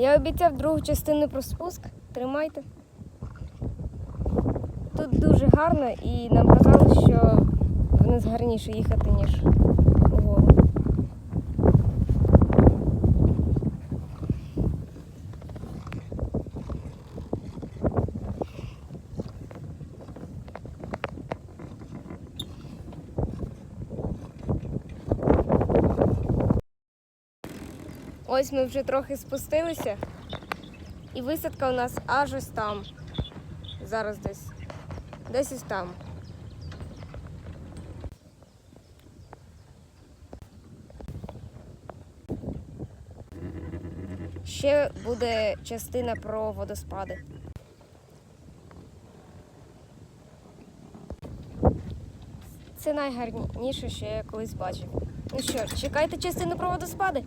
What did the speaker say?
Я обіцяв другу частину про спуск. Тримайте. Тут дуже гарно і нам казали, що в нас гарніше їхати, ніж Ось ми вже трохи спустилися, і висадка у нас аж ось там. Зараз десь. Десь ось там. Ще буде частина про водоспади. Це найгарніше, що я колись бачив. Ну що ж, чекайте частину про водоспади.